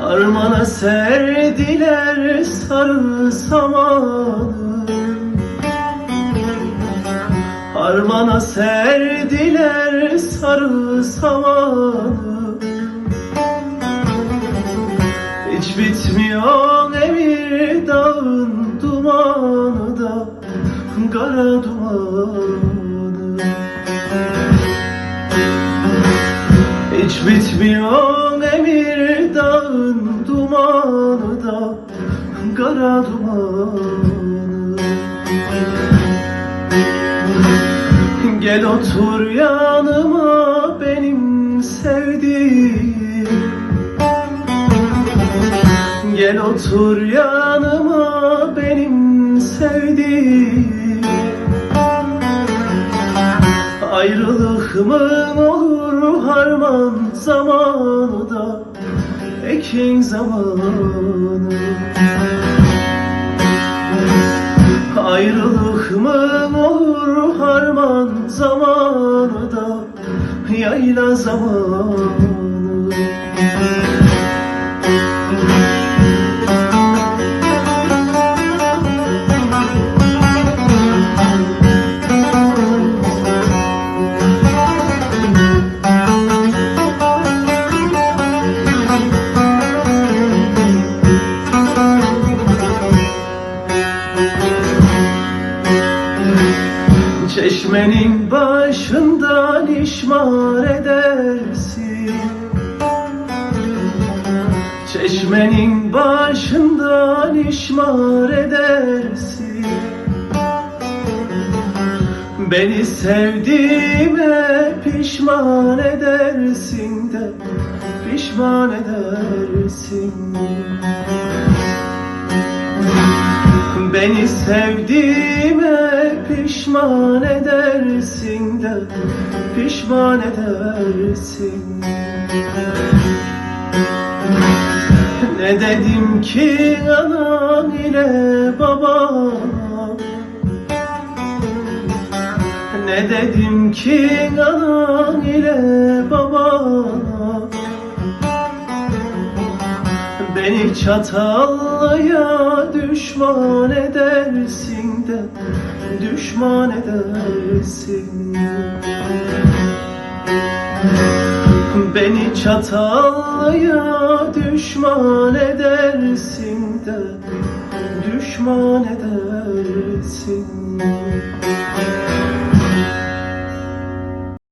Armana serdiler sarı samanı Harmana serdiler sarı samanı Hiç bitmiyor emir dağın dumanı da Kara dumanı. Hiç bitmiyor emir dağın dumanı da Kara dumanı Gel otur yanıma benim sevdiğim. Gel otur yanıma benim sevdiğim. Ayrılık mı olur harman zamanı da Ekin zamanı Mı olur harman zamanı da Yayla zamanı Çeşmenin başından işmar edersin. Çeşmenin başından işmar edersin. Beni sevdiğime pişman edersin de Pişman edersin. Beni sevdiğime pişman edersin de Pişman edersin. Ne dedim ki anan ile babana Ne dedim ki anan ile babana Beni çatallıya düşman edersin de Düşman edersin Beni çatallıya düşman edersin de Düşman edersin